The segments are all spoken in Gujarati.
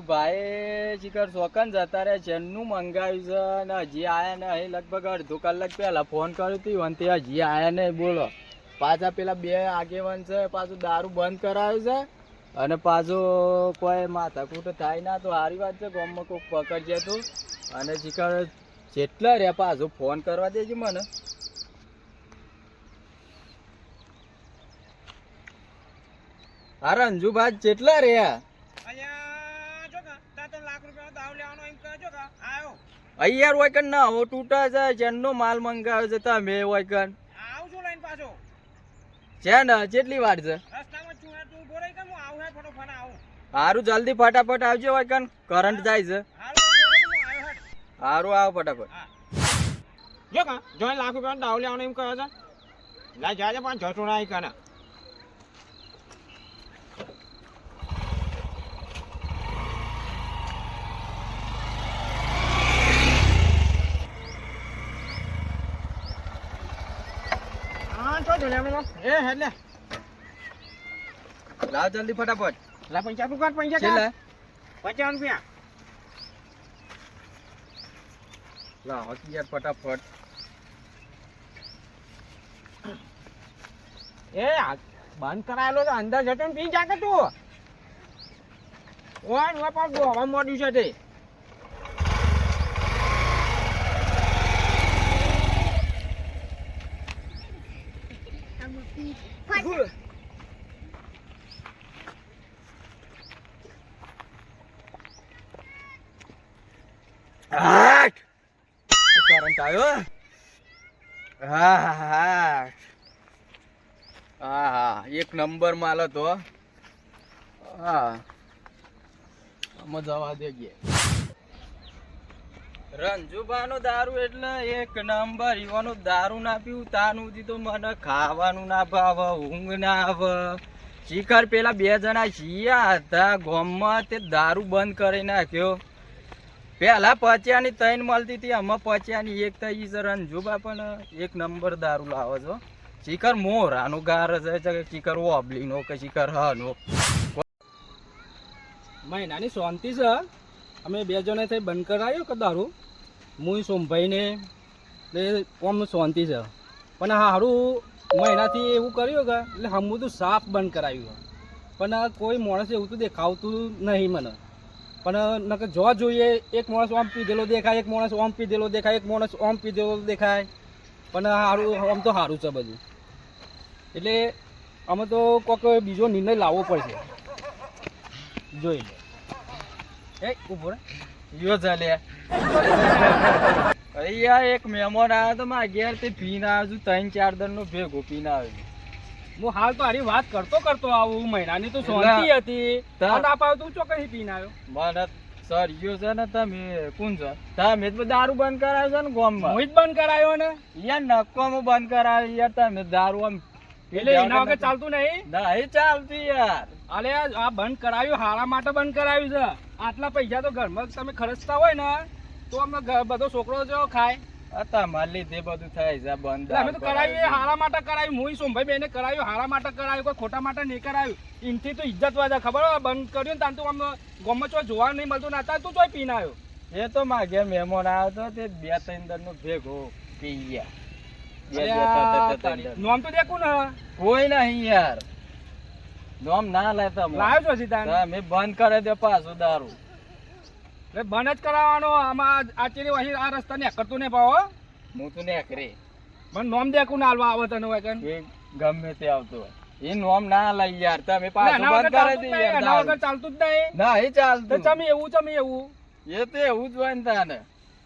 રંજુભાઈ શિખર ચોકન જતા રહ્યા જેનું મંગાવ્યું છે અને હજી આયા ને અહીં લગભગ અડધો કલાક પહેલા ફોન કર્યો હતું અને તે હજી આયા ને બોલો. પાછા પેલા બે આગેવાન છે, પાછું દારૂ બંધ કરાવ્યું છે અને પાછું કોઈ માથાકૂટ થાય ના, તો સારી વાત છે, ગામમાં કોઈક પકડજે તો. અને શિખર, જેટલા રે પાછું ફોન કરવા દેજે મને. હા રંજુભાઈ જેટલા રહ્યા અહીંયા જો કે તાર તો લાખ રૂપિયાનો દાવ લેવાનો એમ કહેજો કે આયો અહીંયા વાયકન ના હો તૂટા છે જેનો માલ મંગાવ્યો છે તમે હોય કન આવું છું લઈને પાછો. છે ને જેટલી વાર છે. રસ્તામાં છું તું ઊભો રહી કે હું આવું હે ફટાફટ આવું. સારું જલ્દી ફટાફટ આવજો વાયકન. કરંટ જાય છે. હારું આવો ફટાફટ. જો કા જો લાખ રૂપિયા દાવ લેવાનો એમ કહે છે? લા જાજે પણ જતો ના કને. હા ચો જો લે એ હેડ લાવ જલ્દી ફટાફટ. લા પૈસા તું કાઢ પૈસા કાઢ. પચાસ રૂપિયા. લા હકી યાર ફટાફટ. એ બંધ કરાયેલો તો અંદર જતો ને પી જા કે તું. ઓય ઓય પાછું હવા મોડ્યું છે તે. આઠ કરંટ આવ્યો હા હા હા હા એક નંબર માલ હતો હા આમાં જવા દે રંજુબાનો દારૂ એટલે એક નંબર. ઈવાનો દારૂ ના પીવું, તાનું તો મને ખાવાનું ના ભાવે, ઊંઘ ના આવે. શિખર પેલા બે જણા જીયા હતા, ગોમમાં તે દારૂ બંધ કરી નાખ્યો. પેલા પચ્યાની ત્રણ મળતી હતી, આમાં પચ્યાની એક થઈ છે રંજુબા, પણ એક નંબર દારૂ લાવે છો. શિખર મોરાનો ગાર છે શિખર ઓબલીનો કે શિખર હનો. મહિનાની શાંતિ છે? અમે બે જણે થઈ બંધ કરાયો કે દારૂ? હું સોમભાઈને એટલે ઓમ શાંતિ છે. પણ સારું મહિનાથી એવું કર્યું કે એટલે હમ બધું સાફ બંધ કરાવ્યું પણ કોઈ માણસ એવું તો દેખાવતું નહીં મને. પણ નકર જોવા જોઈએ, એક માણસ ઓમ પીધેલો દેખાય, એક માણસ ઓમ પીધેલો દેખાય, એક માણસ ઓમ પીધેલો દેખાય. પણ સારું આમ તો સારું છે બધું. એટલે અમે તો કોઈક બીજો નિર્ણય લાવવો પડશે. જોઈ લે. એ ઊભો રહે યો ચાલે અહીંયા એક મહેમાન આવ્યો તો મારા ઘેર તે પીને આવ્યો છું ત્રણ ચાર દન નો ભેગો પીને આવ્યો હું હાલ તો હારી વાત કરતો કરતો આવું મહિનાની તો શાંતિ હતી. તા- પાવ તું પીને આવ્યો. મને સર યો છે ને તમે કોણ છો? તમે જ દારૂ બંધ કરાવ્યો છે ને ગોમમાં. હું જ બંધ કરાયો ને. યાર નક્કોમાં બંધ કરાયો યાર તમે દારૂ આમ એટલે એના વગર ચાલતું નહીં? નહીં ચાલતું યાર. અલે આ બંધ કરાયું હારા માટે બંધ કરાયું છે. આટલા પૈસા તો ઘરમાં તમે ખર્ચતા હોય ને તો અમે ઘ- બધો છોકરો જો ખાય. તમારે લીધે બધું થાય છે બંધ અમે તો કરાવ્યું હારા માટે કરાવ્યું હું સોમભાઈ બેને કરાવ્યું હારા માટે કરાવ્યું કોઈ ખોટા માટે નહીં કરાવ્યું. ઇનથી તો ઇજ્જત વાજા ખબર હોય બંધ કર્યું ને તાર તો આમ ગમે જોવા નહીં મળતું ના તું ચોય પીને આવ્યો. એ તો માગે મહેમાન આવ્યો તો તે બે ત્રણ દન નો ભેગો પી ગયા. નોમ તો દેખું ને. કોઈ નહીં યાર. નોમ ના લેતા લાવ્યો છો સીધા તમે બંધ કરે દે પાછું દારૂ. એટલે બંધ જ કરાવવાનો આમાં આ ચીરી વહી આ રસ્તા ને કરતું નહીં પાવો હું. તું ને કરે પણ નોમ દેખું ના આવે તને હોય કે એ ગમે તે આવતો હોય. એ નોમ ના લઈ યાર તમે પાછું બંધ કરે દે યાર ના વગર ચાલતું જ નહીં. ના એ ચાલતું. ચમી એવું ચમી એવું. એ તો એવું જ હોય ને તને.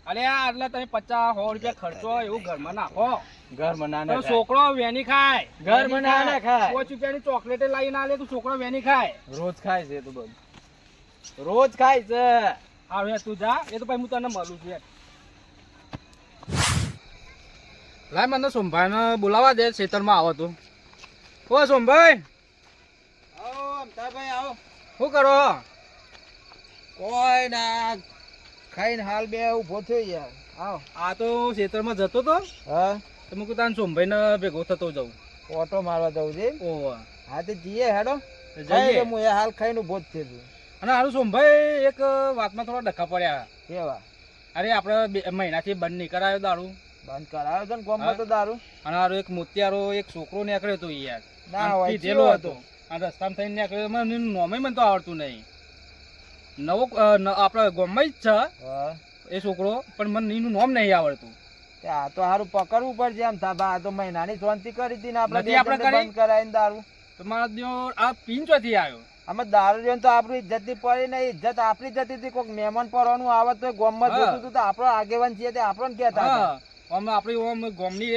અરે આ આટલા તમે પચાસ સો રૂપિયા ખર્ચો એવું ઘરમાં નાખો. ઘરમાં ના તો ના ખાય. છોકરો વેની ખાય. ઘર ના ના ખાય. પાંચ રૂપિયાની ચોકલેટ લાવીને આલે તો છોકરો વેની ખાય. રોજ ખાય છે તું બધું. રોજ ખાય છે. હવે તું જા. એ તો પછી હું તને મળું છું લાય મને સોમભાઈને બોલાવા દે ખેતરમાં આવો તું. ઓ સોમભાઈ. આવો અમતાભાઈ આવો. શું કરો? કોઈ ના. ખાઈને હાલ બે ઊભો થયો યાર. આવ. આ તો ખેતરમાં જતો તો. હા. તો કીધું તાન સોમભાઈને ભેગો થતો જાઉં. ઓટો મારવા જવું છે? ઓહો. હા તે જઈએ હેડો. જઈએ. હું એ હાલ ખાઈને ઊભો જ છું અને હારું સોમભાઈ એક વાતમાં થોડા ડખા પડ્યા. કેવા? અરે આપણે બે મહિનાથી બંધ નહીં કરાયો દારૂ. બંધ કરાયો છે ને ગોમમાં તો દારૂ? અને આરો એક મોતિયારો એક છોકરો નીકળ્યો હતો યાર. ના હોય પીધેલો હતો. અને રસ્તામાં થઈને નીકળ્યો મને નોમે મને તો આવડતું નહીં. નવો ન- આપણે ગામમાં જ છે એ છોકરો પણ મને એનું નામ નહીં આવડતું. આ તો હારું પકડવું પડશે એમ થાબા આ તો મહિનાની શાંતિ કરી હતી ને આપણે આપણે બંધ કરાવીને દારૂ. તો મારા દિયો આ પીન ચોથી આવ્યો. આમાં દારૂ જોઈને તો આપણી ઇજ્જતથી પડી ને ઇજ્જત આપણી જતી હતી. કોઈક મહેમાન પરવાનું આવે તો ગોમમાં. જોતું હતું તો આપણો આગેવાન છીએ તે આપણને કહેતા અમે આપણી ઓમ ગોમની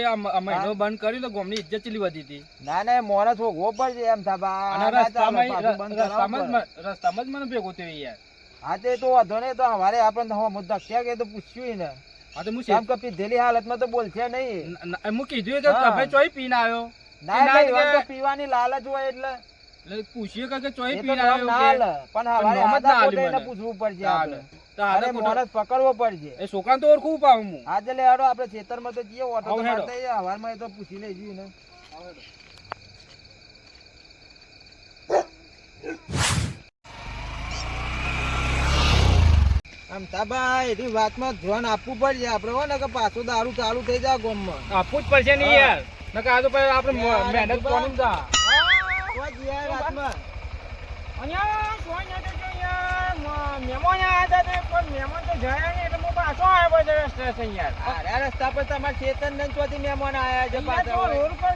મહિનો બંધ કર્યું તો ગોમની ઇજ્જત ચીલી વધી હતી. ના ના મોણસ હોગવો પડશે એમ થાબા ના રસ્તામાં રસ્તામાં જ મને ભેગો થયો યાર. હા તે તો વાંધો નહીં. તો હવારે આપણને મુદ્દા ક્યાં કે તો પૂછ્યું ને. હા તો હાલતમાં તો બોલશે નહીં હું કીધું કે. ચોઈ પીને આવ્યો ના પીવાની લાલચ હોય એટલે કે- ચોઈ પીને આવ્યો. પણ હવારે. પૂછવું પડશે. આપણે. પકડવો પડશે એ છોકરાને તો ઓળખું પાવું હું આજે લે હેડો આપણે ખેતરમાં તો જઈએ ઓટો તો મારતા આવીએ. હવારમાં તો પૂછી લેજો ને આમ તાબા એની વાતમાં ધ્યાન આપવું પડશે આપણે હો ને કે પાછો દારૂ ચાલુ થઈ જાય ગામમાં. આપવું જ પડશે ને યાર. નકર આ તો પછી આપણે મહેનત કોની જા? તો જઈએ રાતમાં. અહીંયા કોઈ નતો યાર. મહેમાન આયા હતા પણ મહેમાન તો ગયા નહીં એટલે હું પાછો આવ્યો યાર. આ રસ્તા પર તમારા ચેતન ને ચોથી મહેમાન આયા છે પાછા રોડ પર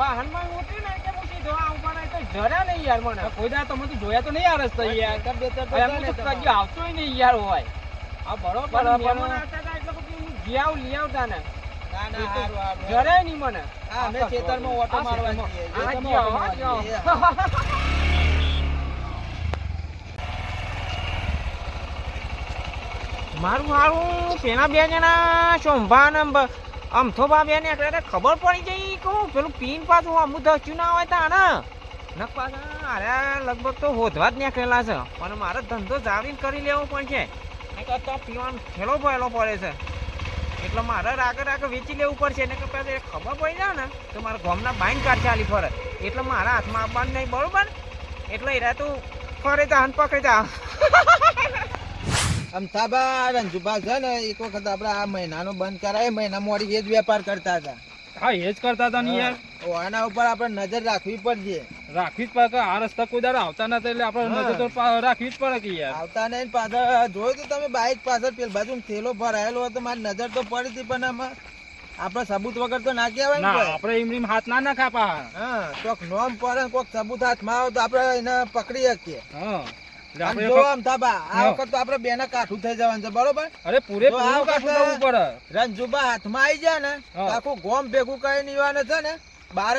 વાહનમાં ઉતરી ને કે હું સીધો આવું પણ એ તો જરા નહીં યાર મને કોઈ દાડો તમે જોયા તો નહીં આ રસ્તા યાર ખેતર બેતર તો હવે છે હું તો કદી આવતોય નહીં યાર હોય આ બરોબર પણ પણ મહેમાન આવતા હતા એટલે પછી હું ઘી લઈ આવતા ને ના ના હારું હારું જરાય નહીં મને અમે ખેતરમાં ઓટો મારવા જઈએ. આ ખેતરમાં જ્યો, ઓટો આ મારવા જ્યો. જઈએ. મારું હારું પેલા બે જણા શોભા ને બ- તો ભાભી એને એટલે ખબર પડી જઈ કહું પેલું પીન પાછું અમુક ધચ્યું ના હોય તાને નક પાછા, અરે લગભગ તો હોધવા જ નીકળેલા છે. પણ મારે ધંધો જાળવીને કરી લેવો પણ છે તો તો પીવાનો ઠેલો ભરેલો પડે છે. એટલે મારે રાગે રાગે વેચી લેવું પડશે. ને કે પછી ખબર પડી જાય ને, તો મારા ગામના બાઈન કાર ચાલી ફરે. એટલે મારા હાથમાં આપવાનું નહીં, બરોબર? એટલે એરા તું ફરે તા હન પકડી તા આમ રંજુભા છે ને એક વખત આપણે આ મહિનાનો બંધ કરાય મહિના મોડી એ જ વેપાર કરતા હતા. હા એ જ કરતા હતા ને યાર. આના ઉપર આપણે નજર રાખવી પડશે રાખવી જ પડે આ રસ્તા કોઈ દાડો આવતા નથી એટલે આપણે નજર તો રાખવી જ પડે કે યાર. આવતા નહીં પાછળ જોયું તો તમે બાઇક પાછળ પેલ બાજુ થેલો ભરાયેલો હતો મારી નજર તો પડી હતી પણ આમાં આપણે સબૂત વગર તો ના કહેવાય ને. આપણે એમ એમ હાથ ના નાખા પા હા કોક નોમ પડે કોક સબૂત હાથમાં આવે તો આપણે એને પકડી શકીએ. હા. જો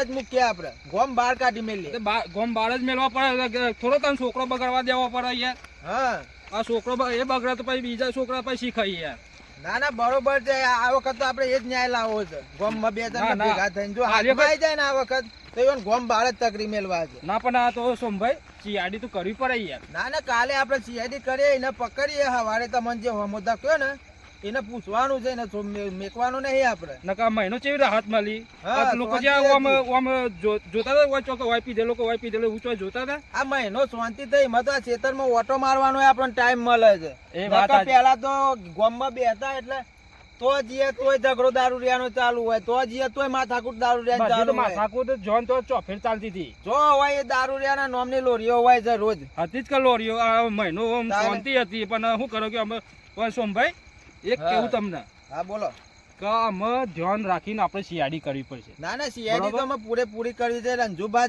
મૂકીએ ગોમ કાઢી મેલીએ. ગોમ બાર જ મેળવા પડે થોડો તને છોકરો બગાડવા દેવો પડે યાર હા. આ છોકરો એ બગડે તો પછી બીજા છોકરા પછી શીખાય યાર ના ના બરોબર છે. આ વખત તો આપડે એ જ ન્યાય લાવવો છે. ગોમમાં બે ત્રણ જણ ભેગા થઈને જો જાય ને આ વખત. તો ગોમ બહાર જ તકરી મેલવા છે ના પણ આ તો સોમભાઈ ચિયાડી તો કરવી પડે યાર. ના ના કાલે આપણે સીઆઈડી કરીએ એને પકડીએ હવારે તમને જે હોમોદા કહ્યો ને એને પૂછવાનું છે ને મેકવાનું નહીં આપણે. નકા મહિનો ચેવી રાહત મળી? લોકો શાંતિ ઓમ ઓમ જોતા હતા લોકો વાય પીધે ઊંચો જોતા હતા? આ મહિનો શાંતિ થઈ એમાં તો આ ખેતરમાં ઓટો મારવાનો આપણને ટાઈમ મળે છે. એ વાત. પહેલા તો ગોમમાં બેસતા એટલે તો જીએ તોય ઝઘડો દારૂ રિયાનો ચાલુ હોય તો જીએ તોય માથાકૂટ દારૂ રિયાનો ચાલુ હોય. માથાકૂટ જોન તો ચોફેર ચાલતી હતી. જો હોય એ દારૂ રિયાના નામની લોરીઓ હોય છે રોજ. હતી જ કલોરીઓ આ મહિનો આમ શાંતિ હતી પણ શું કરો કે અમે સોમભાઈ એક કેવું તમને? હા બોલો. કે અમે ધ્યાન રાખીને આપણે શિયાળી કરવી પડશે. ના ના શિયાળી તો. અમે પૂરેપૂરી કરી છે. રંજુભા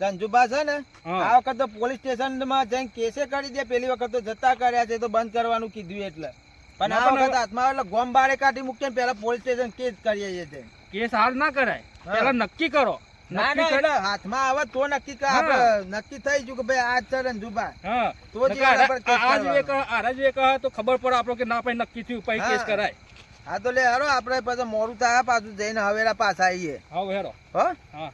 રંજુભા છે ને આ વખત તો પોલીસ સ્ટેશનમાં જઈને કેસે કરી દે. પેલી વખત તો જતા કર્યા છે તો બંધ કરવાનું કીધું એટલે. પણ આ વખત હાથમાં એટલે ગોમ બારે કાઢી મૂકીએ ને પેલા પોલીસ સ્ટેશન કેસ કરીએ છીએ કેસ હાલ ના કરાય. પેલા નક્કી કરો. ના ના એટલે હાથમાં આવે તો નક્કી કર- આપણે નક્કી થઈ ગયું કે ભાઈ આ છે રંજુભા હા. તો જ નકર એના આ- પર કેસ આ જ કરવાનો. એક આજ એક તો ખબર પડે આપણો કે ના ભાઈ નક્કી થયું પછી કેસ કરાય. હા તો લે હરો આપણે પછી મોડું થાય પાછું જઈને હવેલા પાછા આવીએ. હા હેરો. હો? હા.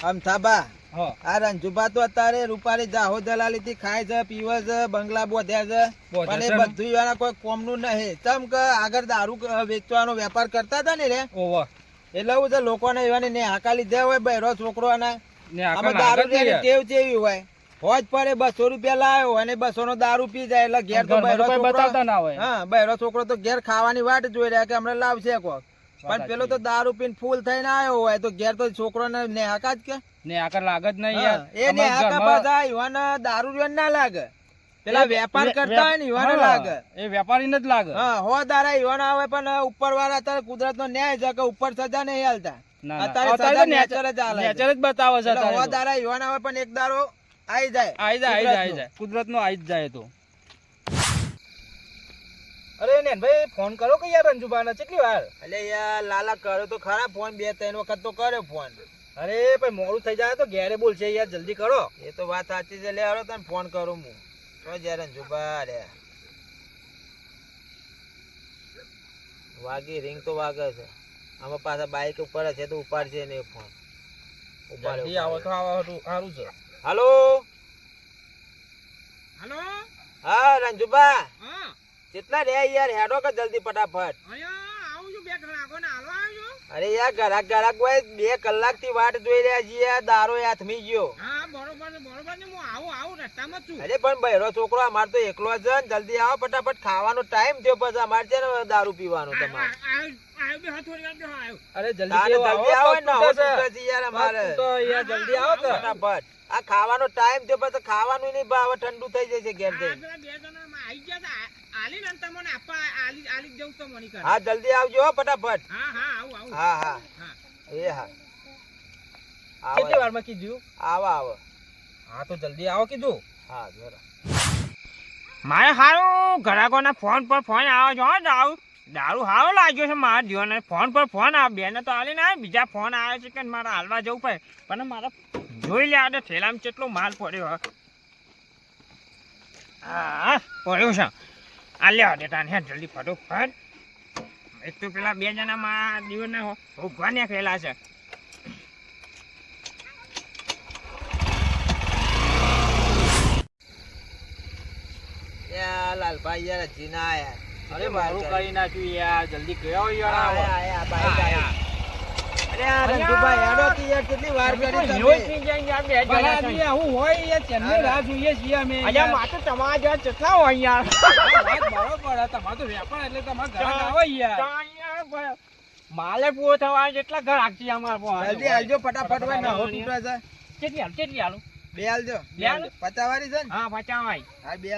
આમ થાબા. આ રંજુભા તો અત્યારે રૂપારી જાહો દલાલી થી ખાય છે પીવે છે બંગલા બોધ્યા છે. પણ એ બધું એના કોઈ કોમનું નહીં. તમ કે આગળ દારૂ વેચવાનો વેપાર કરતા હતા ને રે? એટલે એવું છે લોકોને એવાની ને હાકા લીધા હોય બહેરો છોકરો ને દારૂ જેવી ટેવ ચેવી હોય. હોજ પડે બસો રૂપિયા લાવ્યો અને બસો નો દારૂ પી જાય. એટલે ઘેર તો બહેરો છોકરો બતાવતા ના હોય. હા બહેરો છોકરો તો ઘેર ખાવાની વાટ જોઈ રહ્યા કે હમણાં લાવશે કોક. પણ. પેલો તો દારૂ પીને ફૂલ થઈને આવ્યો હોય તો ઘેર તો છોકરોને નેહાકા જ કે? ને આકર લાગે જ નહીં યાર. એ ને નેહાકા બધા યુવાને દારૂ પીવાને ના લાગે. પેલા વેપાર કરતા હોય ને યુવાને લાગે. એ વેપારીને જ લાગે. હા હો દારા યુવાન આવે પણ ઉપર વાળા અત્યારે કુદરત નો ન્યાય છે કે ઉપર સજા નહીં હાલતા. અત્યારે નેચર જ હાલે નેચર જ બતાવે છે હો દારા યુવાન આવે પણ એક દારો આઈ જાય. આઈ જાય આઈ જાય આઈ જાય. કુદરત નો આઈ જ જાય તો. અરે ને ભાઈ ફોન કરો કે યાર રંજુબાને કેટલી વાર? એટલે યાર લાલા કર્યો તો ખરા ફોન બે ત્રણ વખત તો કર્યો ફોન. અરે ભાઈ મોડું થઈ જાય તો ઘેરે બોલશે યાર જલ્દી કરો. એ તો વાત સાચી છે. લે આવો તને ફોન કરું હું. તો જ્યારે જુબા રે વાગી રિંગ તો વાગે છે. આમાં પાછા બાઈક ઉપર છે તો ઉપાડશે ને ફોન ઉપાડે જલ્દી આવો તો આવો હારું છે. હાલો? હાલો? હા રંજુબા. કેટલા રે યાર હેડો કે જલ્દી ફટાફટ. અહીંયા આવું છું બે કલાકો ને હાલો આવજો અરે યાર ગરાક ગરાક ભાઈ બે કલાકથી વાટ જોઈ રહ્યા છીએ દારો હાથમી ગયો. હા બરોબર બરોબર ને હું આવું આવું રસ્તામાં છું. અરે પણ બહેરો છોકરો અમાર તો એકલો છે ને જલ્દી આવો ફટાફટ ખાવાનો ટાઈમ થયો પછી અમારે છે ને દારૂ પીવાનો તમારે. અરે જલ્દી જલ્દી આવો ને યાર અમારે. યાર જલ્દી આવો ફટાફટ. આ ખાવાનો ટાઈમ થયો પછી ખાવાનું નહીં ભાવે ઠંડુ થઈ જશે ઘેર જઈને બે જણા આવી ગયા તા આલી ને તમને આપવા આલી આલી જવું તો મની કરે હા જલ્દી આવજો ફટાફટ. હા હા આવું આવું. હા હા. એ હા. કેટલી વારમાં કીધું? આવો આવો. હા તો જલ્દી આવો કીધું. હા જરા. મારે સારું ઘરાકોના ફોન પર ફોન આવે છે હો દારૂ. દારૂ સારો લાગ્યો છે મારા જીવનને ફોન પર ફોન આવે. બેને તો હાલી ના બીજા ફોન આવે છે કે મારે હાલવા જવું પડે. પણ મારે જોઈ લે આ થેલામાં કેટલો માલ પડ્યો હે. હા પડ્યો છે. આ લે દેતા ને જલ્દી ફટોફટ એક તો પેલા બે જણા મારા જીવનને ઊભા નીકળેલા છે. લાલભાઈ યાર જીના યાર આયા. અરે મારું કરી નાખ્યું યાર જલ્દી ગયો યાર આયા, આયા, બાઈક આયા. આયા. અરે આ રંજુભાઈ હેડો કે યાર કેટલી વાર કરી હોય ચેન્નઈ રાહ જોઈએ છીએ અમે યાર. માથે તમારા જેવા હોય યાર. બરોબર હે. તો વેપાર એટલે તમારા ગ્રાહક આવે યાર. માલે પૂરો થવા જેટલા ઘર આગથી અમારે જલ્દી આવજો ફટાફટ હોય ને તૂટે છે કેટલી હાલ કેટલી હાલું? બે હાલજો. બે હાલ? પચાવાળી છે ને? હા પચાવાય હા બે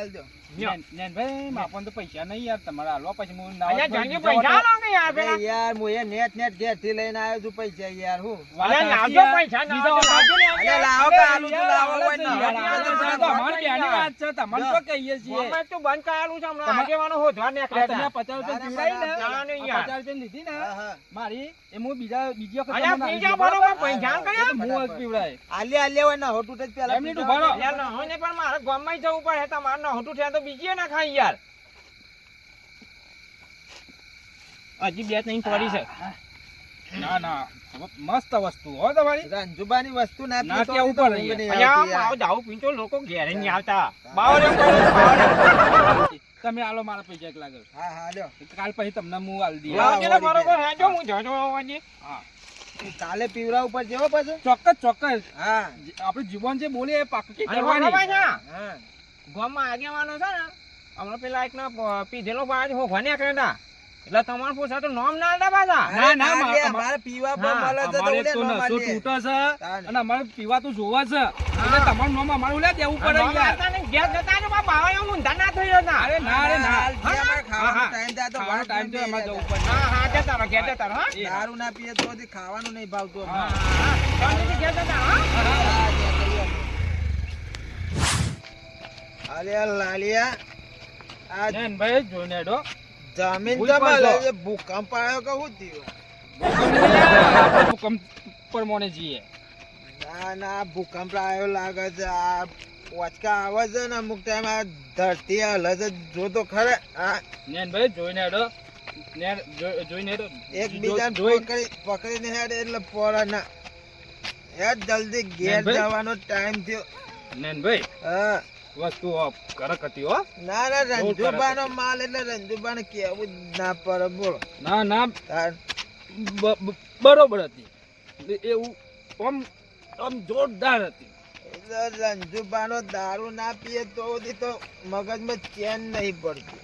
નેનભાઈ, તો પૈસા નહીં યાર તમારે હાલવા પછી હું ના અહીંયા હોય જંગી બીજા પૈસા આલો કે યાર પેલા. યાર હું એ નેટ નેટ ઘેરથી લઈને આવ્યો છું પૈસા યાર હું. વાત લાવજો પૈસા બીજા લાવજો ને, આજે લાવો કે આલુ તું યાર, લાવો હોય ને. યાર, તો તમારી વાત કહીએ છીએ. ગમે તો બંધ કરાયેલું છે હમણાં. તમા- આગેવાનો હોધવા નીકળ્યા તમે હતા. પચાસ રૂપિયા ના, ને, ના, નહીં આ યાર. પચાસ રૂપિયા લીધી ને? હા, હા. મારી એ હું બીજા બીજી વખત અલ્યા, બીજા બરોબર પૈસા કયા? હું પીવડાય. આલે આલે હોય ના હવે જ પેલા એમ નહીં પીધા ઊભા હોય. યાર પણ મારે ગામમાં જવું પડે. તમારે નહોતું થયા તો બીજી ના ખાઈ યાર. હજી બે ત્રણ પડી છે. ના ના. મસ્ત વસ્તુ હો તમારી. રંજુબાની વસ્તુ ના ના કે ઉપર અહીંયા પડે જાવ. મારો પીતો લોકો ઘેરે નહીં આવતા. બાવરે તમે આલો મારા પૈસા એક લાગે હા હા લ્યો. કાલ પછી તમને હું આલ દઈએ હા કે ને બરોબર હેજો હું જજો આવવાની. હા. કાલે પીવરા ઉપર જેવો પાછો? ચોક્કસ ચોક્કસ. હા. આપણે જીવન જે બોલીએ એ પાકી કરવાની. હા. ગામમાં આગેવાનો છે ને હમણાં પેલા એકના પીધેલો બાજ હોભા નીકળ્યા હતા એટલે તમારે પૂછા તો નામ ના આલતા પાછા ના, ના, ના મારે પીવા પર મળે છે તો અમારે ઉલે તો ન તૂટે છે અને અમારે પીવાતું જોવા છે એટલે તમારું નામ અમારું લે દેવું પડે યાર નહીં, જતા ને બાપા હવે હું ઊંધા ના થઈ જતા. અરે ના અરે ના ખાવાનો હા, હા. ટાઈમ થાય તો ખાવાનો ટાઈમ તો અમારે જવું પડે હા હા જતા રહો ઘેર જતા રહો હા? હા. દારૂ ના પીએ તો ખાવાનું નહીં ભાવતું હા. હા ગેસ જતા હા? અરે લાલિયા. આ ભાઈ જમીન છે, ભૂકંપ આવ્યો કે શું થયું? ભૂકંપ પર પરમોને જઈએ ના ના ભૂકંપ આવ્યો લાગે છે. આ વચકા આવે છે ને અમુક ટાઈમ આ ધરતી હલે છે. જો તો ખરે. આ નેન ભાઈ જોઈને હેડો. નેન જોઈને હેડો. પકડી પકડીને હેડ એટલે પોરા ના. હેડ જલ્દી ઘેર જવાનો ટાઈમ થયો. નેન ભાઈ હા. વસ્તુ કરક હતી હો. ના ના રંજુબાનો માલ એટલે રંજુબાને કેવું જ ના પડે બોલો. ના ના બરોબર હતી. એવું આમ આમ જોરદાર હતી. રંજુબાનો દારૂ ના પીએ તો તો મગજમાં ચેન નહીં પડતું.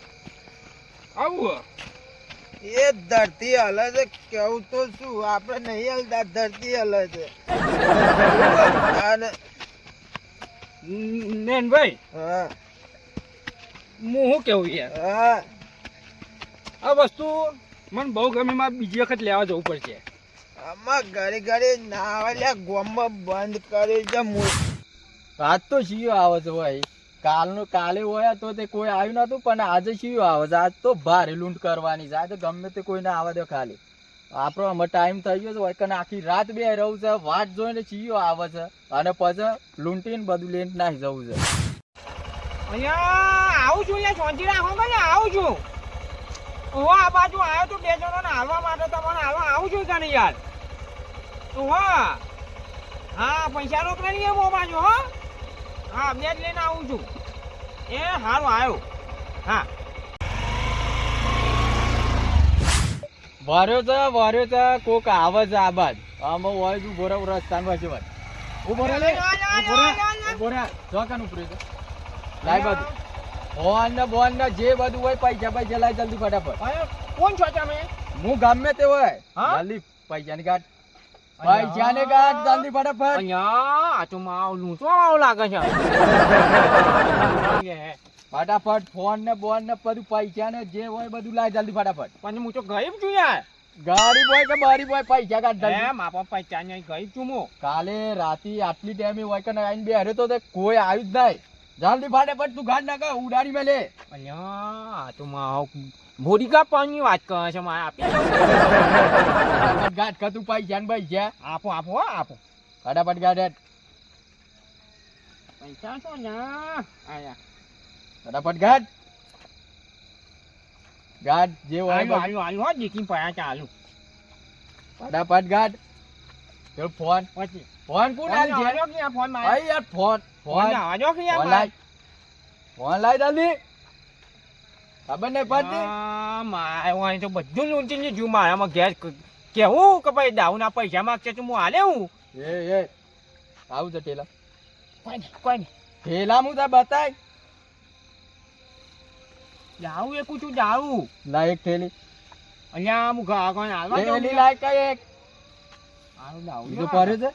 આવું એ ધરતી હલે છે કેવું તો શું? આપણે નહીં હલતા ધરતી હલે છે. અને નેનભાઈ હા. હું શું કેવું યાર હા. આ વસ્તુ મને બહુ ગમે મારે બીજી વખત લેવા જવું પડશે. આમાં ઘરે ઘરે નાવાલ્યા ગોમમાં બંધ કરી છે રાત આજ તો શિયો આવે છે ભાઈ. કાલનું કાલે હોય તો તે કોઈ આવ્યું નતું પણ આજે શિયો આવે છે. આજ તો ભારે લૂંટ કરવાની છે. આજે ગમે તે કોઈને આવવા દો ખાલી. આપણો અમે ટાઈમ થઈ ગયો છે કને આખી રાત બે રહું છે વાટ જોઈને ચીયો આવે છે, અને પછી લૂંટીને બધું લઈને નાખી જવું છે. અહીંયા આવું છું, અહીંયા શાંતિ રાખો કે આવું છું. ઓહો, આ બાજુ આવ્યો તો બે જણોને હાલવા માટે તમારે હાલવા આવું છું કાને યાર. ઓહો. હા, પૈસા રોકડા નહીં એમ બાજુ, હો. હા બે જ લઈને આવું છું. એ સારું આવ્યો. હા. વર્યો છે વાર્યો છે કોક આવે છે આ બાજ. આમાં હોય તું બોરા રસ્તાન પાછું ભાઈ ઊભો રે લે ઊભો રે જોકાન ઉપર છે. લાઈ બાજુ. ફોન ને બોન ને જે બધું હોય પૈસા પૈસા લાઈ જલ્દી ફટાફટ. કોણ છો તમે? હું ગમે તે હોય? જલ્દી પૈસા ની કાઢ પૈસા ને કાઢ જલ્દી ફટાફટ. અહીંયા આ તો માવ તો આવ લાગે છે? ફટાફટ ફોન ને બોન ને બધું પૈસા ને જે હોય બધું લાય જલ્દી ફટાફટ. પણ હું તો ગરીબ છું યાર. ગાડી બોય કે બારી બોય પૈસા કાઢ જલ્દી. માપા પૈસા નહીં ગરીબ છું હું. કાલે રાતી આટલી ટાઈમે હોય કે આઈને બે હરે તો કોઈ આવ્યું જ નહીં. જલ્દી ફટાફટ તું ગાડ નાખ ઉડાડી મેલે અહીંયા આ તો માવ ભોરિકા પાણી વાત કરે છે મારે આપી. ગાડ કે તું પૈસા ને પૈસા. આપો આપો આપો. ફટાફટ ગાડ પૈસા તો ના. આયા. ફટાફટ ગાડ ગાડ જે હોય આયુ. આયુ આયુ હો દીકી પયા ચાલુ. ફટાફટ ગાડ પેલો ફોન. પછી. ફોન કોણ હાલ છે? કે આ ફોન મારે અઈ યાર ફોન. ફોન. આજો કે યાર લાય. ફોન લાય જલ્દી ખબર નહીં પડતી? મારે હોય તો બધું લૂંટી લીધું. મારામાં ઘેર ક- કેવું કે ભાઈ દાઉના પૈસા માંગશે તો હું હાલે હું. એ એ. આવું છે ટેલા કોઈ નહીં કોઈ નહીં. ઠેલા હું તાર બતાય. જાવું એકું છું જાવું લાય થેલી અહીંયા હું કોઈ હાલવા જાઉં ઠેલી લાય કઈ એક? હારું લાવું જો પરે છે?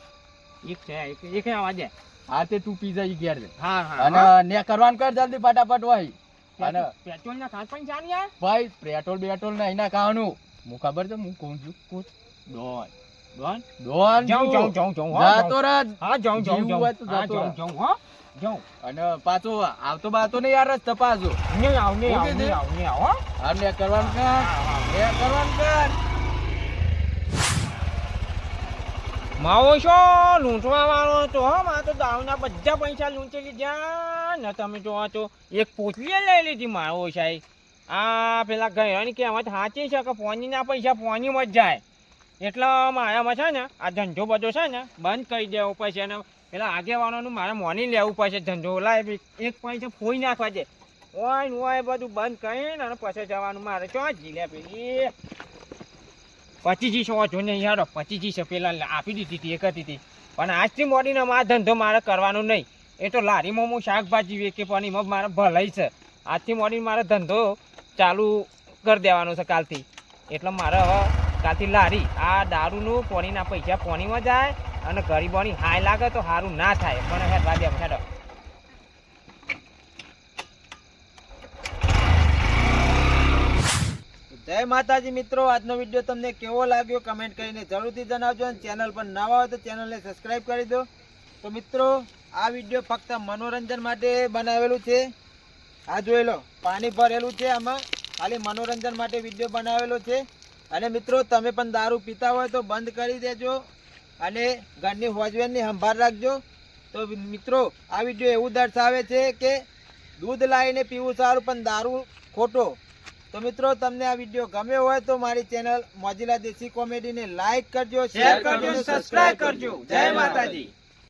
એક છે એક એક આવા દે. હા તે તું પીઝા ઈ ઘેર દે હા હા. અને ને કરવાનું કર જલ્દી ફટાફટ હોય અને પેટ્રોલ ના ખાસ પણ ચાલી યાર ભાઈ પેટ્રોલ બેટ્રોલ નહીં ના ખાવાનું. હું ખબર છે હું કોણ છું? કોણ? ડોન. ડોન? ડોન? જાઉં. જાઉં જાઉં જાઉં હો, જાતો રાજ. હા જાઉં જાઉં જાઉં. હા જાઉં જાઉં હો. જાઉં. અને પાછો આવતો બાતો નહીં યાર રસ્તા પાછો. નહીં આવ નહીં આવ નહીં આવ નહીં આવ હા. ને કરવાનું કર. હા. કરવાનું કર. માવો છો લૂંટવા વાળો તો હો માં તો દાવના બધા પૈસા લૂંટી લીધા. ને તમે જોવા તો એક પોટલી લઈ લીધી માવો સાહેબ. આ પેલા ગયાની કહેવત સાચી છે કે ફોનીના પૈસા ફોનીમાં જ જાય. એટલે મારામાં છે ને આ ધંધો બધો છે ને બંધ કરી દેવો પડશે અને પેલા આગેવાનોનું મારે મોની લેવું પડશે. ધંધો લાય એક પૈસા ફોઈ નાખવા છે ઓય ને ઓય, બધું બંધ કરીને અને પછી જવાનું મારે. ચો જીલે પેલી. પચીજી સો જો નહીં યાર પચીજી છે પેલા આપી દીધી હતી, એક હતી પણ આજથી મોડીને મારો ધંધો મારે કરવાનો નહીં. એ તો લારીમાં હું શાકભાજી વેચે, પણ એમાં મારે ભલાઈ છે. આજથી મોડીને મારે ધંધો ચાલુ કરી દેવાનો છે કાલથી. એટલે મારે હવે કાલથી લારી. આ દારૂનું પોણીના પૈસા પોણીમાં જાય અને ગરીબોની હાય લાગે તો સારું ના થાય. મને હેડવા દે હેડો. જય માતાજી મિત્રો, આજનો વીડિયો તમને કેવો લાગ્યો કમેન્ટ કરીને જરૂરથી જણાવજો અને ચેનલ પર નવા હોય તો ચેનલને સબસ્ક્રાઇબ કરી દો. તો મિત્રો, આ વીડિયો ફક્ત મનોરંજન માટે બનાવેલું છે. આ જોઈ લો, પાણી ભરેલું છે આમાં. ખાલી મનોરંજન માટે વીડિયો બનાવેલો છે. અને મિત્રો, તમે પણ દારૂ પીતા હોય તો બંધ કરી દેજો. અને ઘરની હોજવેનની સંભાળ રાખજો. તો મિત્રો આ વીડિયો એવું દર્શાવે છે કે દૂધ લાવીને પીવું સારું પણ દારૂ ખોટો. તો મિત્રો તમને આ વીડિયો ગમ્યો હોય તો મારી ચેનલ મોજીલા દેશી કોમેડીને લાઈક કરજો શેર કરજો સબસ્ક્રાઇબ કરજો જય માતાજી.